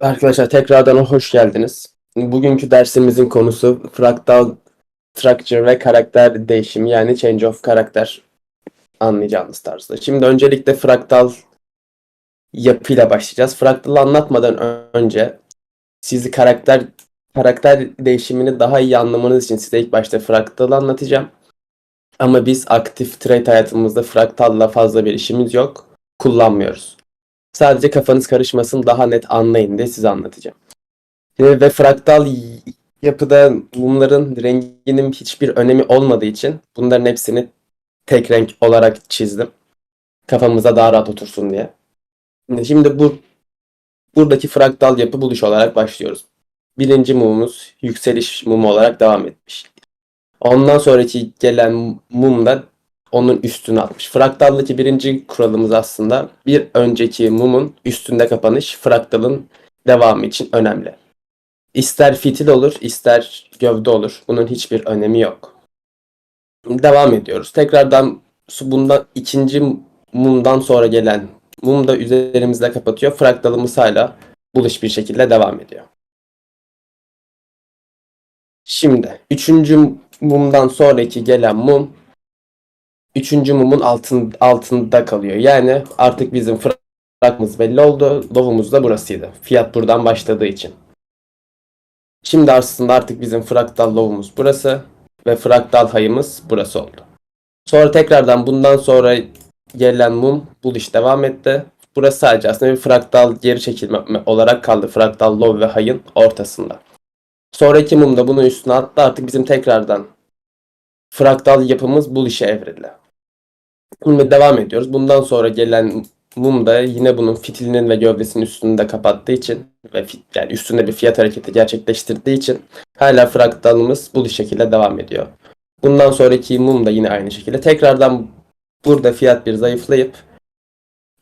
Arkadaşlar tekrardan hoş geldiniz. Bugünkü dersimizin konusu fraktal structure ve karakter değişimi yani change of karakter anlayacağınız tarzda. Şimdi öncelikle fraktal yapıyla başlayacağız. Fraktalı anlatmadan önce sizi karakter karakter değişimini daha iyi anlamanız için size ilk başta fraktalı anlatacağım. Ama biz aktif trade hayatımızda fraktalla fazla bir işimiz yok. Kullanmıyoruz. Sadece kafanız karışmasın daha net anlayın diye size anlatacağım. Ve fraktal yapıda mumların renginin hiçbir önemi olmadığı için bunların hepsini tek renk olarak çizdim. Kafamıza daha rahat otursun diye. Şimdi bu buradaki fraktal yapı buluş olarak başlıyoruz. Birinci mumumuz yükseliş mumu olarak devam etmiş. Ondan sonraki gelen mum da onun üstüne atmış. Fraktaldaki birinci kuralımız aslında bir önceki mumun üstünde kapanış fraktalın devamı için önemli. İster fitil olur, ister gövde olur. Bunun hiçbir önemi yok. Devam ediyoruz. Tekrardan bundan ikinci mumdan sonra gelen mum da üzerimizde kapatıyor. Fraktalımız hala buluş bir şekilde devam ediyor. Şimdi üçüncü mumdan sonraki gelen mum üçüncü mumun altın, altında kalıyor. Yani artık bizim frakmız belli oldu. Lovumuz da burasıydı. Fiyat buradan başladığı için. Şimdi aslında artık bizim fraktal lovumuz burası ve fraktal hayımız burası oldu. Sonra tekrardan bundan sonra gelen mum buluş devam etti. Burası sadece aslında bir fraktal geri çekilme olarak kaldı. Fraktal lov ve hayın ortasında. Sonraki mum da bunun üstüne attı. Artık bizim tekrardan fraktal yapımız bu işe evrildi. Şimdi devam ediyoruz. Bundan sonra gelen mum da yine bunun fitilinin ve gövdesinin üstünü de kapattığı için ve fit, yani üstünde bir fiyat hareketi gerçekleştirdiği için hala fraktalımız bu şekilde devam ediyor. Bundan sonraki mum da yine aynı şekilde. Tekrardan burada fiyat bir zayıflayıp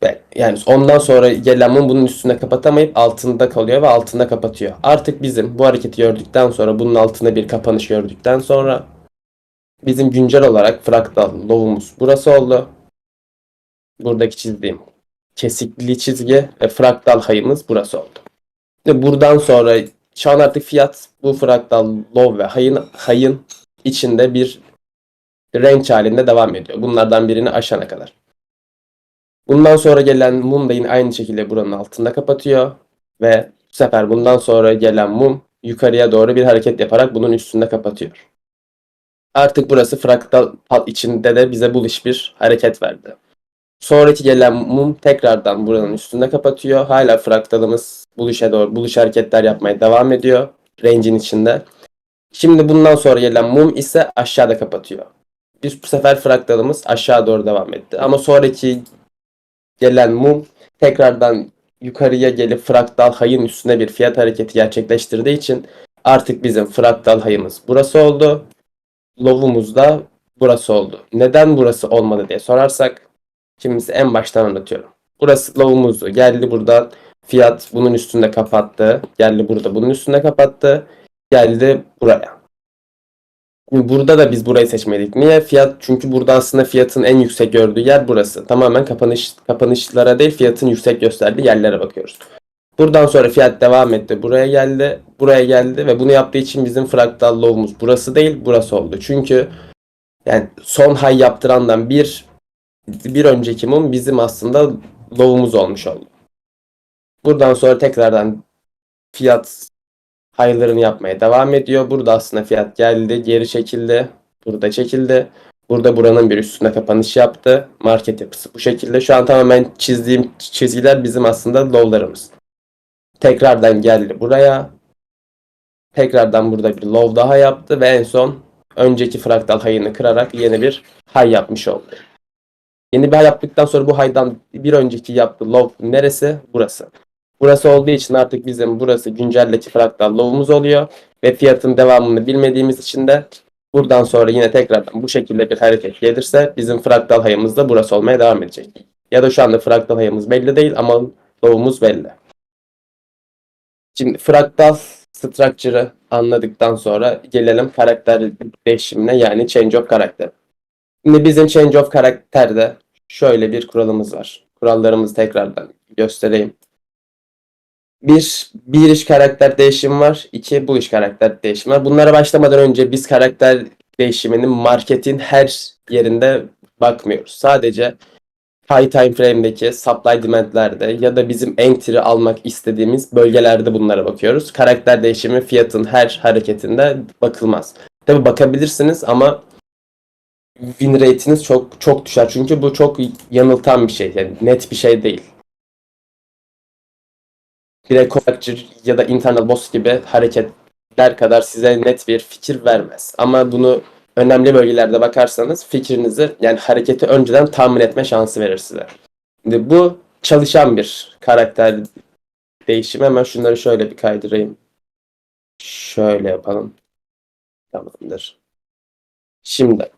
ve yani ondan sonra gelen mum bunun üstüne kapatamayıp altında kalıyor ve altında kapatıyor. Artık bizim bu hareketi gördükten sonra bunun altında bir kapanış gördükten sonra bizim güncel olarak fraktal lovumuz burası oldu. Buradaki çizdiğim kesikli çizgi ve fraktal hayımız burası oldu. Ve buradan sonra şu an artık fiyat bu fraktal lov ve hayın, hayın içinde bir renk halinde devam ediyor. Bunlardan birini aşana kadar. Bundan sonra gelen mum da yine aynı şekilde buranın altında kapatıyor. Ve bu sefer bundan sonra gelen mum yukarıya doğru bir hareket yaparak bunun üstünde kapatıyor. Artık burası fraktal içinde de bize buluş bir hareket verdi. Sonraki gelen mum tekrardan buranın üstünde kapatıyor. Hala fraktalımız buluşa doğru buluş hareketler yapmaya devam ediyor. Range'in içinde. Şimdi bundan sonra gelen mum ise aşağıda kapatıyor. Biz bu sefer fraktalımız aşağı doğru devam etti. Ama sonraki gelen mum tekrardan yukarıya gelip fraktal hayın üstüne bir fiyat hareketi gerçekleştirdiği için artık bizim fraktal hayımız burası oldu. Lovumuz da burası oldu. Neden burası olmadı diye sorarsak Şimdi size en baştan anlatıyorum. Burası lovumuzdu. Geldi buradan fiyat bunun üstünde kapattı. Geldi burada bunun üstünde kapattı. Geldi buraya. Burada da biz burayı seçmedik. Niye? Fiyat çünkü burada aslında fiyatın en yüksek gördüğü yer burası. Tamamen kapanış kapanışlara değil fiyatın yüksek gösterdiği yerlere bakıyoruz. Buradan sonra fiyat devam etti. Buraya geldi. Buraya geldi ve bunu yaptığı için bizim fraktal low'umuz burası değil, burası oldu. Çünkü yani son high yaptırandan bir bir önceki mum bizim aslında low'umuz olmuş oldu. Buradan sonra tekrardan fiyat haylarını yapmaya devam ediyor. Burada aslında fiyat geldi, geri çekildi. Burada çekildi. Burada buranın bir üstüne kapanış yaptı. Market yapısı bu şekilde. Şu an tamamen çizdiğim çizgiler bizim aslında low'larımız. Tekrardan geldi buraya. Tekrardan burada bir low daha yaptı ve en son önceki fraktal hayını kırarak yeni bir high yapmış oldu. Yeni bir high yaptıktan sonra bu high'dan bir önceki yaptığı low neresi? Burası. Burası olduğu için artık bizim burası günceldeki fraktal low'umuz oluyor ve fiyatın devamını bilmediğimiz için de buradan sonra yine tekrardan bu şekilde bir hareket gelirse bizim fraktal hayımız da burası olmaya devam edecek. Ya da şu anda fraktal hayımız belli değil ama low'umuz belli. Şimdi fraktal structure'ı anladıktan sonra gelelim karakter değişimine yani change of karakter. Şimdi bizim change of karakterde şöyle bir kuralımız var. Kurallarımızı tekrardan göstereyim. Bir, bir iş karakter değişimi var. iki bu iş karakter değişimi var. Bunlara başlamadan önce biz karakter değişiminin marketin her yerinde bakmıyoruz. Sadece high time frame'deki supply demand'lerde ya da bizim entry almak istediğimiz bölgelerde bunlara bakıyoruz. Karakter değişimi fiyatın her hareketinde bakılmaz. Tabi bakabilirsiniz ama win rate'iniz çok çok düşer. Çünkü bu çok yanıltan bir şey. Yani net bir şey değil. Direkt Collector ya da internal boss gibi hareketler kadar size net bir fikir vermez. Ama bunu önemli bölgelerde bakarsanız fikrinizi yani hareketi önceden tahmin etme şansı verir size. Şimdi bu çalışan bir karakter değişimi. Hemen şunları şöyle bir kaydırayım. Şöyle yapalım. Tamamdır. Şimdi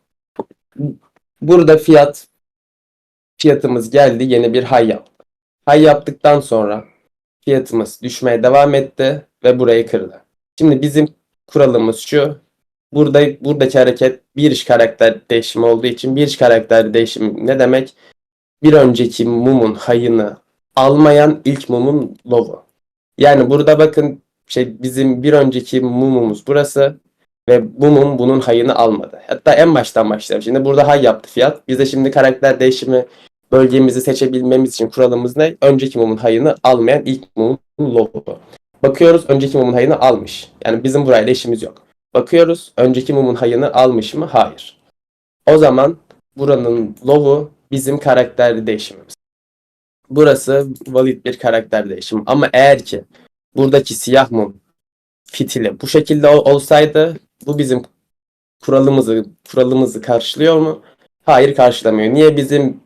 burada fiyat fiyatımız geldi. Yeni bir high yaptı. High yaptıktan sonra fiyatımız düşmeye devam etti ve burayı kırdı. Şimdi bizim kuralımız şu. Burada buradaki hareket bir iş karakter değişimi olduğu için bir iş karakter değişimi ne demek? Bir önceki mumun hayını almayan ilk mumun lovu. Yani burada bakın şey bizim bir önceki mumumuz burası ve bu mum bunun hayını almadı. Hatta en baştan başlayalım. Şimdi burada hay yaptı fiyat. Biz de şimdi karakter değişimi bölgemizi seçebilmemiz için kuralımız ne? Önceki mumun hayını almayan ilk mumun lovu. Bakıyoruz önceki mumun hayını almış. Yani bizim burayla işimiz yok. Bakıyoruz önceki mumun hayını almış mı? Hayır. O zaman buranın lovu bizim karakter değişimimiz. Burası valid bir karakter değişimi. Ama eğer ki buradaki siyah mum fitili bu şekilde ol- olsaydı bu bizim kuralımızı kuralımızı karşılıyor mu? Hayır karşılamıyor. Niye bizim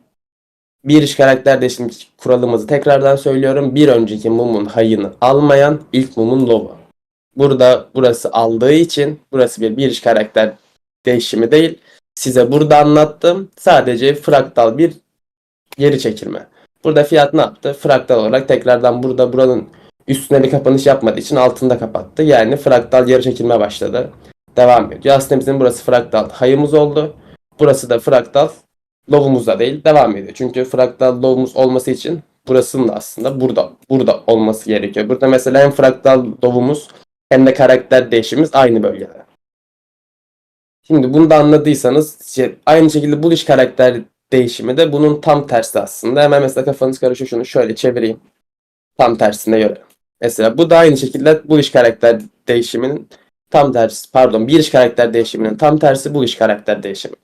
bir iş karakter değişimi kuralımızı tekrardan söylüyorum. Bir önceki mumun hayını almayan ilk mumun lovu. Burada burası aldığı için burası bir bir iş karakter değişimi değil. Size burada anlattım. Sadece fraktal bir geri çekilme. Burada fiyat ne yaptı? Fraktal olarak tekrardan burada buranın üstüne bir kapanış yapmadığı için altında kapattı. Yani fraktal geri çekilme başladı. Devam ediyor. Aslında bizim burası fraktal hayımız oldu. Burası da fraktal lovumuz da değil. Devam ediyor. Çünkü fraktal lovumuz olması için burasının da aslında burada burada olması gerekiyor. Burada mesela hem fraktal lovumuz hem de karakter değişimimiz aynı bölgede. Şimdi bunu da anladıysanız şey, aynı şekilde buluş karakter değişimi de bunun tam tersi aslında. Hemen mesela kafanız karışıyor şunu şöyle çevireyim. Tam tersine göre. Mesela bu da aynı şekilde buluş karakter değişiminin tam tersi. Pardon bir iş karakter değişiminin tam tersi bu iş karakter değişimi.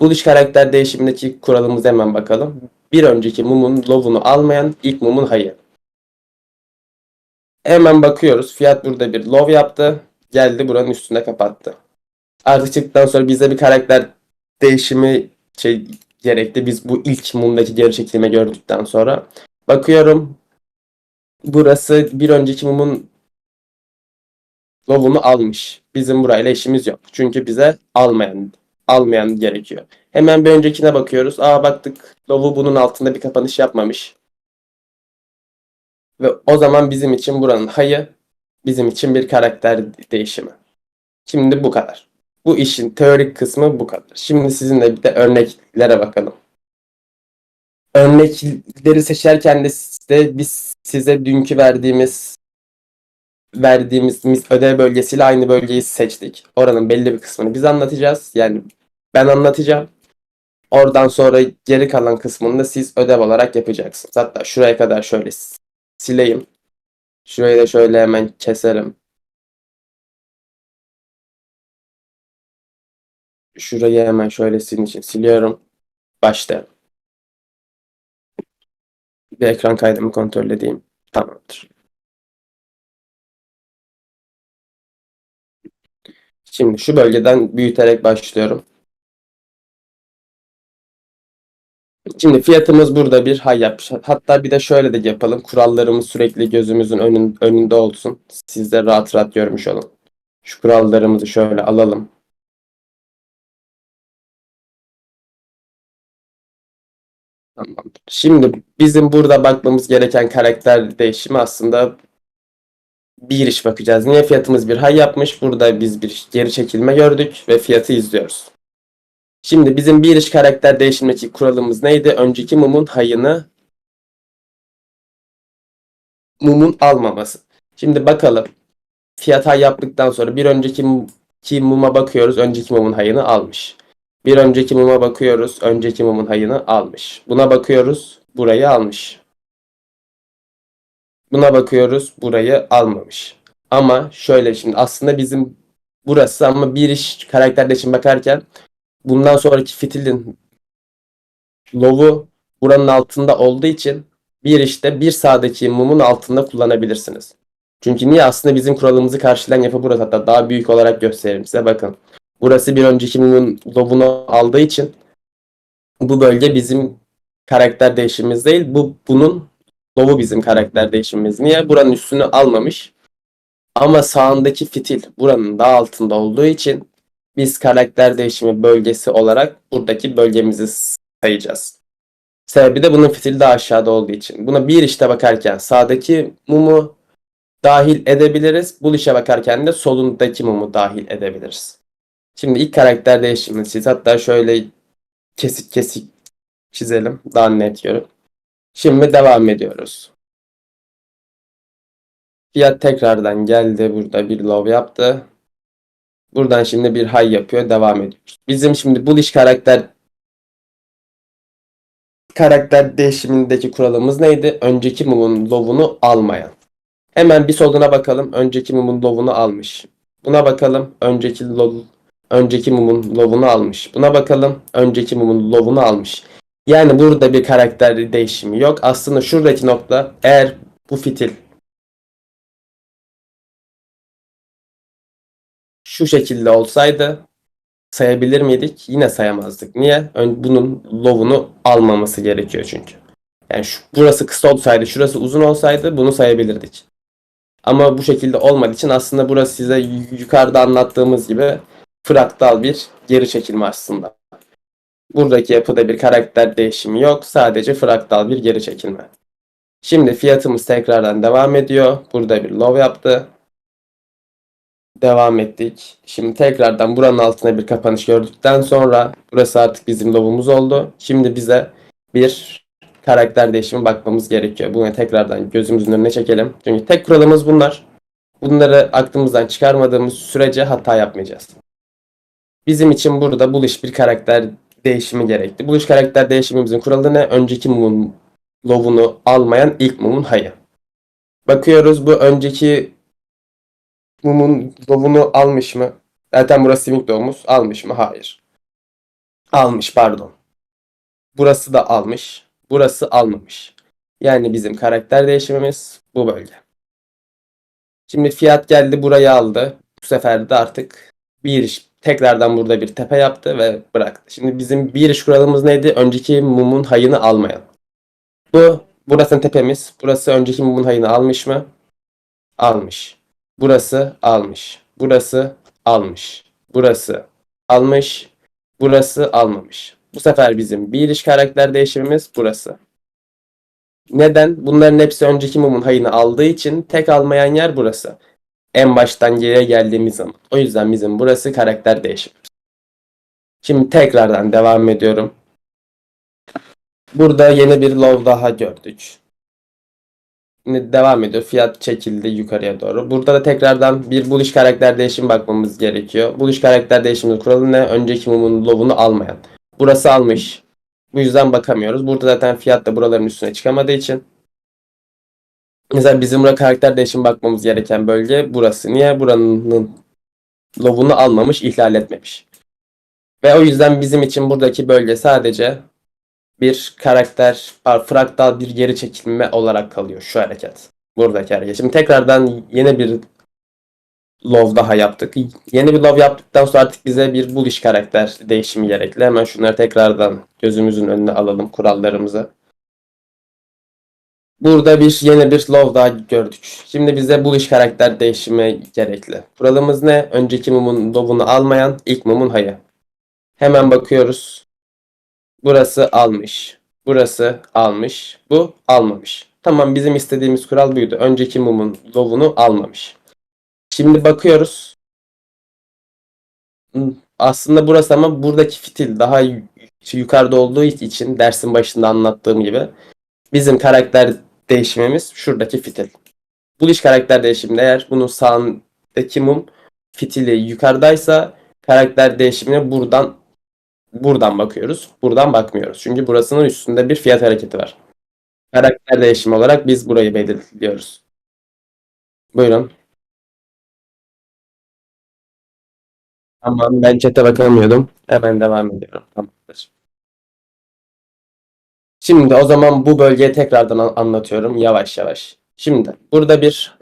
Bu iş karakter değişimindeki kuralımıza hemen bakalım. Bir önceki mumun lovunu almayan ilk mumun hayı. Hemen bakıyoruz. Fiyat burada bir love yaptı. Geldi buranın üstünde kapattı. Artık çıktıktan sonra bize bir karakter değişimi şey gerekti. Biz bu ilk mumdaki geri çekilme gördükten sonra. Bakıyorum. Burası bir önceki mumun love'unu almış. Bizim burayla işimiz yok. Çünkü bize almayan almayan gerekiyor. Hemen bir öncekine bakıyoruz. Aa baktık love'u bunun altında bir kapanış yapmamış. Ve o zaman bizim için buranın hayı bizim için bir karakter değişimi. Şimdi bu kadar. Bu işin teorik kısmı bu kadar. Şimdi sizinle bir de örneklere bakalım. Örnekleri seçerken de size, biz size dünkü verdiğimiz verdiğimiz ödev bölgesiyle aynı bölgeyi seçtik. Oranın belli bir kısmını biz anlatacağız. Yani ben anlatacağım. Oradan sonra geri kalan kısmını da siz ödev olarak yapacaksınız. Hatta şuraya kadar şöyle sileyim. Şurayı da şöyle hemen keserim. Şurayı hemen şöyle sizin için siliyorum. Başlayalım. Bir ekran kaydımı kontrol edeyim. Tamamdır. Şimdi şu bölgeden büyüterek başlıyorum. Şimdi fiyatımız burada bir hay yapmış. Hatta bir de şöyle de yapalım. Kurallarımız sürekli gözümüzün önün, önünde olsun. Siz de rahat rahat görmüş olun. Şu kurallarımızı şöyle alalım. Tamamdır. Şimdi bizim burada bakmamız gereken karakter değişimi aslında bir iş bakacağız. Niye fiyatımız bir hay yapmış? Burada biz bir geri çekilme gördük ve fiyatı izliyoruz. Şimdi bizim bir iş karakter değişimdeki kuralımız neydi? Önceki mumun hayını mumun almaması. Şimdi bakalım. Fiyat hay yaptıktan sonra bir önceki ki muma bakıyoruz. Önceki mumun hayını almış. Bir önceki muma bakıyoruz. Önceki mumun hayını almış. Buna bakıyoruz. Burayı almış. Buna bakıyoruz. Burayı almamış. Ama şöyle şimdi aslında bizim burası ama bir iş karakterde için bakarken bundan sonraki fitilin lovu buranın altında olduğu için bir işte bir sağdaki mumun altında kullanabilirsiniz. Çünkü niye aslında bizim kuralımızı karşılayan yapı burası hatta daha büyük olarak gösteririm size bakın. Burası bir önceki mumun lovunu aldığı için bu bölge bizim karakter değişimimiz değil. Bu bunun lovu bizim karakter değişimimiz. Niye? Buranın üstünü almamış. Ama sağındaki fitil buranın daha altında olduğu için biz karakter değişimi bölgesi olarak buradaki bölgemizi sayacağız. Sebebi de bunun fitili daha aşağıda olduğu için. Buna bir işte bakarken sağdaki mumu dahil edebiliriz. Bu işe bakarken de solundaki mumu dahil edebiliriz. Şimdi ilk karakter değişimini siz hatta şöyle kesik kesik çizelim. Daha net görün. Şimdi devam ediyoruz. Fiyat tekrardan geldi. Burada bir low yaptı. Buradan şimdi bir high yapıyor. Devam ediyoruz. Bizim şimdi bullish karakter karakter değişimindeki kuralımız neydi? Önceki mumun low'unu almayan. Hemen bir soluna bakalım. Önceki mumun low'unu almış. Buna bakalım. Önceki low, önceki mumun low'unu almış. Buna bakalım. Önceki mumun low'unu almış. Yani burada bir karakter değişimi yok. Aslında şuradaki nokta eğer bu fitil şu şekilde olsaydı sayabilir miydik? Yine sayamazdık. Niye? Bunun low'unu almaması gerekiyor çünkü. Yani şu, burası kısa olsaydı, şurası uzun olsaydı bunu sayabilirdik. Ama bu şekilde olmadığı için aslında burası size yukarıda anlattığımız gibi fraktal bir geri çekilme aslında. Buradaki yapıda bir karakter değişimi yok. Sadece fraktal bir geri çekilme. Şimdi fiyatımız tekrardan devam ediyor. Burada bir low yaptı. Devam ettik. Şimdi tekrardan buranın altına bir kapanış gördükten sonra burası artık bizim lobumuz oldu. Şimdi bize bir karakter değişimi bakmamız gerekiyor. Bunu tekrardan gözümüzün önüne çekelim. Çünkü tek kuralımız bunlar. Bunları aklımızdan çıkarmadığımız sürece hata yapmayacağız. Bizim için burada buluş bir karakter değişimi gerekli. Buluş karakter değişimimizin kuralı ne? Önceki mumun lovunu almayan ilk mumun hayı. Bakıyoruz bu önceki mumun lovunu almış mı? Zaten burası Swing Dome'umuz. Almış mı? Hayır. Almış pardon. Burası da almış. Burası almamış. Yani bizim karakter değişimimiz bu bölge. Şimdi fiyat geldi burayı aldı. Bu sefer de artık bir iş tekrardan burada bir tepe yaptı ve bıraktı. Şimdi bizim bir iş kuralımız neydi? Önceki mumun hayını almayan. Bu burası tepemiz. Burası önceki mumun hayını almış mı? Almış. Burası almış. Burası almış. Burası almış. Burası almamış. Bu sefer bizim bir iş karakter değişimimiz burası. Neden? Bunların hepsi önceki mumun hayını aldığı için tek almayan yer burası. En baştan geriye geldiğimiz zaman. O yüzden bizim burası karakter değişimimiz. Şimdi tekrardan devam ediyorum. Burada yeni bir low daha gördük. Devam ediyor. Fiyat çekildi yukarıya doğru. Burada da tekrardan bir buluş karakter değişimi bakmamız gerekiyor. Buluş karakter değişimi kuralı ne? Önceki mumun lovunu almayan. Burası almış. Bu yüzden bakamıyoruz. Burada zaten fiyat da buraların üstüne çıkamadığı için. Mesela bizim burada karakter değişimi bakmamız gereken bölge burası. Niye? Buranın lovunu almamış, ihlal etmemiş. Ve o yüzden bizim için buradaki bölge sadece bir karakter, fraktal bir geri çekilme olarak kalıyor şu hareket. Buradaki hareket. Şimdi tekrardan yeni bir love daha yaptık. Yeni bir love yaptıktan sonra artık bize bir bullish karakter değişimi gerekli. Hemen şunları tekrardan gözümüzün önüne alalım kurallarımızı. Burada bir yeni bir love daha gördük. Şimdi bize bullish karakter değişimi gerekli. Kuralımız ne? Önceki mumun love'unu almayan ilk mumun hayı. Hemen bakıyoruz. Burası almış. Burası almış. Bu almamış. Tamam bizim istediğimiz kural buydu. Önceki mumun lovunu almamış. Şimdi bakıyoruz. Hmm, Aslında burası ama buradaki fitil daha yu- yukarıda olduğu için dersin başında anlattığım gibi bizim karakter değişimimiz şuradaki fitil. Buluş karakter değişiminde eğer bunun sağındaki mum fitili yukarıdaysa karakter değişimine buradan buradan bakıyoruz. Buradan bakmıyoruz. Çünkü burasının üstünde bir fiyat hareketi var. Karakter değişimi olarak biz burayı belirliyoruz. Buyurun. Tamam ben chat'e bakamıyordum. Hemen devam ediyorum. Tamamdır. Şimdi o zaman bu bölgeyi tekrardan an- anlatıyorum yavaş yavaş. Şimdi burada bir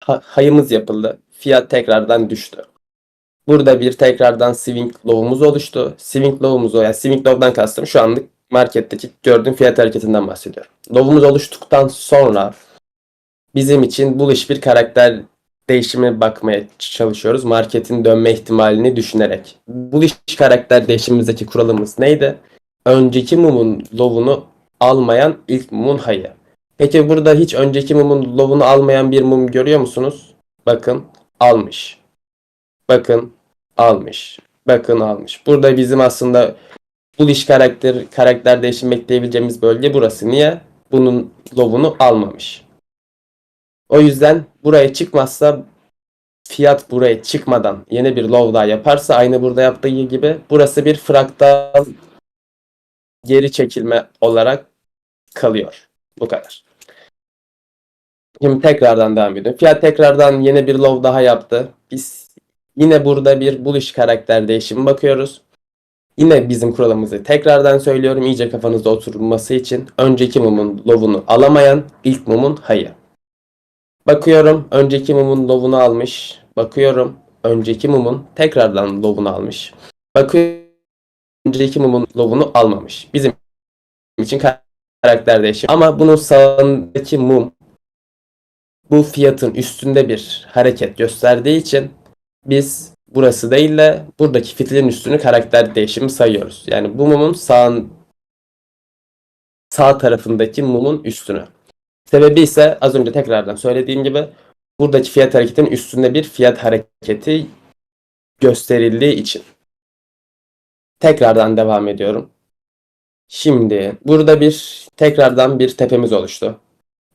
ha- hayımız yapıldı. Fiyat tekrardan düştü. Burada bir tekrardan swing low'umuz oluştu. Swing low'umuz o yani swing low'dan kastım şu anlık marketteki gördüğüm fiyat hareketinden bahsediyorum. Low'umuz oluştuktan sonra bizim için bullish bir karakter değişimi bakmaya çalışıyoruz. Marketin dönme ihtimalini düşünerek. Bullish karakter değişimimizdeki kuralımız neydi? Önceki mumun low'unu almayan ilk mumun hayı. Peki burada hiç önceki mumun low'unu almayan bir mum görüyor musunuz? Bakın almış. Bakın almış. Bakın almış. Burada bizim aslında bullish karakter karakter değişim bekleyebileceğimiz bölge burası. Niye? Bunun low'unu almamış. O yüzden buraya çıkmazsa fiyat buraya çıkmadan yeni bir low daha yaparsa aynı burada yaptığı gibi burası bir fraktal geri çekilme olarak kalıyor. Bu kadar. Şimdi tekrardan devam ediyorum. Fiyat tekrardan yeni bir low daha yaptı. Biz yine burada bir bullish karakter değişimi bakıyoruz. Yine bizim kuralımızı tekrardan söylüyorum iyice kafanızda oturması için. Önceki mumun low'unu alamayan ilk mumun hayı. Bakıyorum önceki mumun low'unu almış. Bakıyorum önceki mumun tekrardan low'unu almış. Bakıyorum önceki mumun low'unu almamış. Bizim için karakter değişimi. Ama bunun sağındaki mum bu fiyatın üstünde bir hareket gösterdiği için biz burası değil de buradaki fitilin üstünü karakter değişimi sayıyoruz. Yani bu mumun sağ, sağ tarafındaki mumun üstünü. Sebebi ise az önce tekrardan söylediğim gibi buradaki fiyat hareketinin üstünde bir fiyat hareketi gösterildiği için. Tekrardan devam ediyorum. Şimdi burada bir tekrardan bir tepemiz oluştu.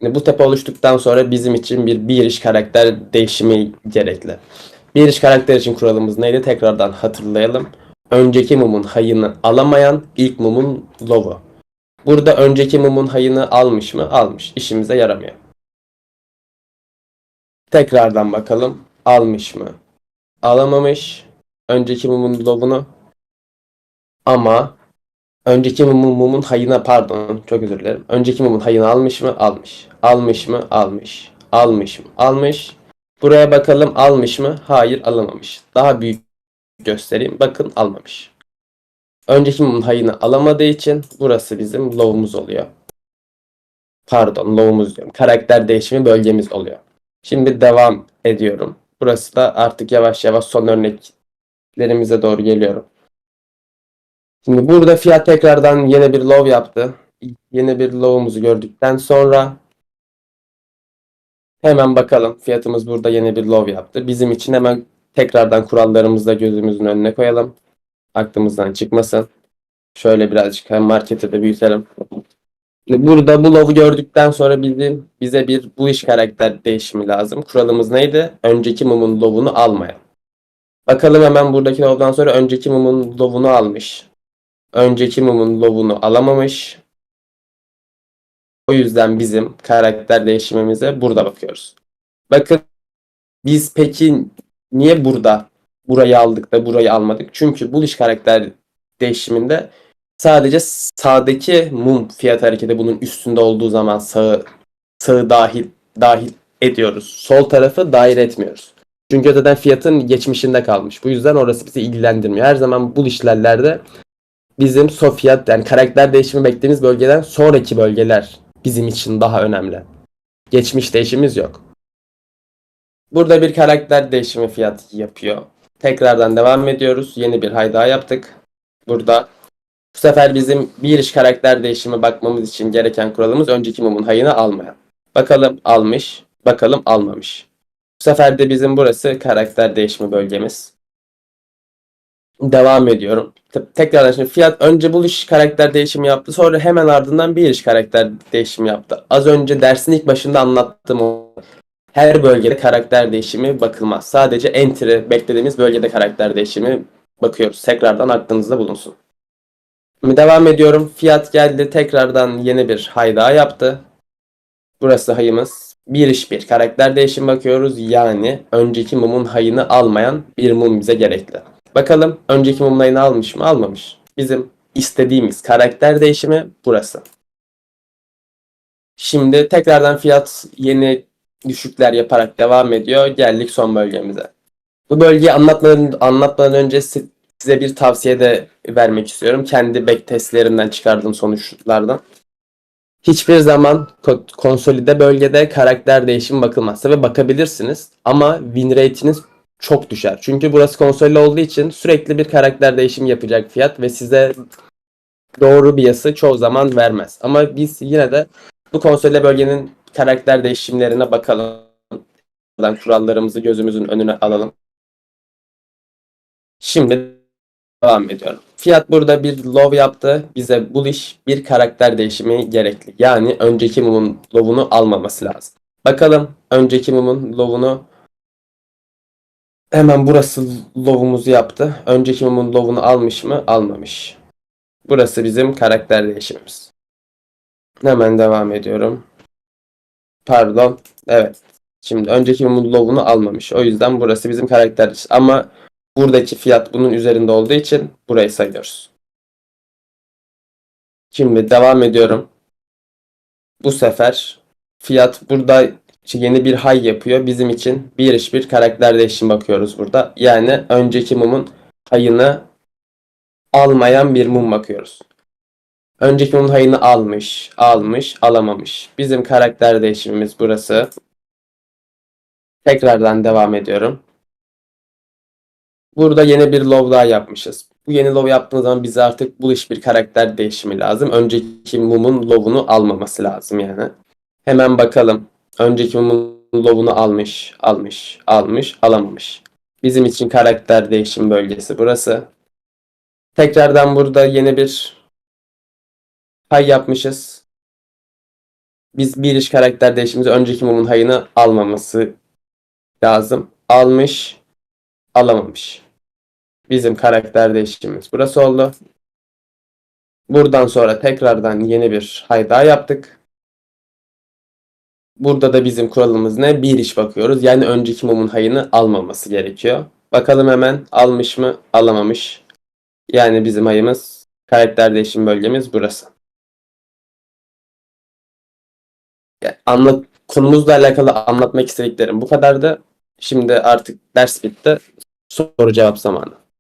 Bu tepe oluştuktan sonra bizim için bir bir iş karakter değişimi gerekli. Bir iş karakter için kuralımız neydi? Tekrardan hatırlayalım. Önceki mumun hayını alamayan ilk mumun low'u. Burada önceki mumun hayını almış mı? Almış. İşimize yaramıyor. Tekrardan bakalım. Almış mı? Alamamış. Önceki mumun low'unu. Ama önceki mumun, mumun hayına pardon çok özür dilerim. Önceki mumun hayını almış mı? Almış. Almış mı? Almış. Almış mı? Almış. Buraya bakalım almış mı? Hayır alamamış. Daha büyük göstereyim. Bakın almamış. Önceki mumun hayını alamadığı için burası bizim low'umuz oluyor. Pardon low'umuz diyorum. Karakter değişimi bölgemiz oluyor. Şimdi devam ediyorum. Burası da artık yavaş yavaş son örneklerimize doğru geliyorum. Şimdi burada fiyat tekrardan yeni bir low yaptı. Yeni bir low'umuzu gördükten sonra hemen bakalım. Fiyatımız burada yeni bir low yaptı. Bizim için hemen tekrardan kurallarımızı da gözümüzün önüne koyalım. Aklımızdan çıkmasın. Şöyle birazcık hem marketi de büyütelim. Burada bu low'u gördükten sonra bizim bize bir bu iş karakter değişimi lazım. Kuralımız neydi? Önceki mumun low'unu almayan. Bakalım hemen buradaki low'dan sonra önceki mumun low'unu almış. Önceki mumun low'unu alamamış. O yüzden bizim karakter değişimimize burada bakıyoruz. Bakın biz peki niye burada burayı aldık da burayı almadık? Çünkü bu iş karakter değişiminde sadece sağdaki mum fiyat hareketi bunun üstünde olduğu zaman sağı sağı dahil dahil ediyoruz. Sol tarafı dahil etmiyoruz. Çünkü öteden fiyatın geçmişinde kalmış. Bu yüzden orası bizi ilgilendirmiyor. Her zaman bu işlerlerde bizim so fiyat yani karakter değişimi beklediğimiz bölgeden sonraki bölgeler bizim için daha önemli. Geçmiş değişimimiz yok. Burada bir karakter değişimi fiyat yapıyor. Tekrardan devam ediyoruz. Yeni bir hay daha yaptık. Burada bu sefer bizim bir iş karakter değişimi bakmamız için gereken kuralımız önceki mumun hayını almayan. Bakalım almış, bakalım almamış. Bu sefer de bizim burası karakter değişimi bölgemiz. Devam ediyorum. Te- Tekrardan şimdi fiyat önce bu iş karakter değişimi yaptı. Sonra hemen ardından bir iş karakter değişimi yaptı. Az önce dersin ilk başında anlattığım o. her bölgede karakter değişimi bakılmaz. Sadece entry beklediğimiz bölgede karakter değişimi bakıyoruz. Tekrardan aklınızda bulunsun. Devam ediyorum. Fiyat geldi. Tekrardan yeni bir hay daha yaptı. Burası hayımız. Bir iş bir. Karakter değişim bakıyoruz. Yani önceki mumun hayını almayan bir mum bize gerekli. Bakalım önceki mumun hayını almış mı? Almamış. Bizim istediğimiz karakter değişimi burası. Şimdi tekrardan fiyat yeni düşükler yaparak devam ediyor. Geldik son bölgemize. Bu bölgeyi anlatmadan, anlatmadan önce si- size bir tavsiye de vermek istiyorum. Kendi backtestlerimden çıkardığım sonuçlardan. Hiçbir zaman ko- konsolide bölgede karakter değişimi bakılmazsa ve bakabilirsiniz ama win rate'iniz çok düşer. Çünkü burası konsolide olduğu için sürekli bir karakter değişimi yapacak fiyat ve size doğru bir yası çoğu zaman vermez. Ama biz yine de bu konsolide bölgenin karakter değişimlerine bakalım. Kurallarımızı gözümüzün önüne alalım. Şimdi devam ediyorum. Fiyat burada bir low yaptı. Bize bullish bir karakter değişimi gerekli. Yani önceki mumun low'unu almaması lazım. Bakalım önceki mumun low'unu hemen burası low'umuzu yaptı. Önceki mumun low'unu almış mı? Almamış. Burası bizim karakter değişimimiz. Hemen devam ediyorum. Pardon. Evet. Şimdi önceki mumun low'unu almamış. O yüzden burası bizim karakter. Ama buradaki fiyat bunun üzerinde olduğu için burayı sayıyoruz. Şimdi devam ediyorum. Bu sefer fiyat burada yeni bir high yapıyor. Bizim için bir iş bir karakter değişim bakıyoruz burada. Yani önceki mumun hayını almayan bir mum bakıyoruz. Önceki mumun hayını almış, almış, alamamış. Bizim karakter değişimimiz burası. Tekrardan devam ediyorum. Burada yeni bir low daha yapmışız. Bu yeni low yaptığımız zaman bize artık bullish bir karakter değişimi lazım. Önceki mumun low'unu almaması lazım yani. Hemen bakalım. Önceki mumun low'unu almış, almış, almış, alamamış. Bizim için karakter değişim bölgesi burası. Tekrardan burada yeni bir hay yapmışız. Biz bir iş karakter değişimimizi önceki mumun hayını almaması lazım. Almış, alamamış. Bizim karakter değişimimiz burası oldu. Buradan sonra tekrardan yeni bir hay daha yaptık. Burada da bizim kuralımız ne? Bir iş bakıyoruz. Yani önceki mumun hayını almaması gerekiyor. Bakalım hemen almış mı? Alamamış. Yani bizim hayımız karakter değişim bölgemiz burası. Yani anlat konumuzla alakalı anlatmak istediklerim bu kadardı. Şimdi artık ders bitti. Soru cevap zamanı.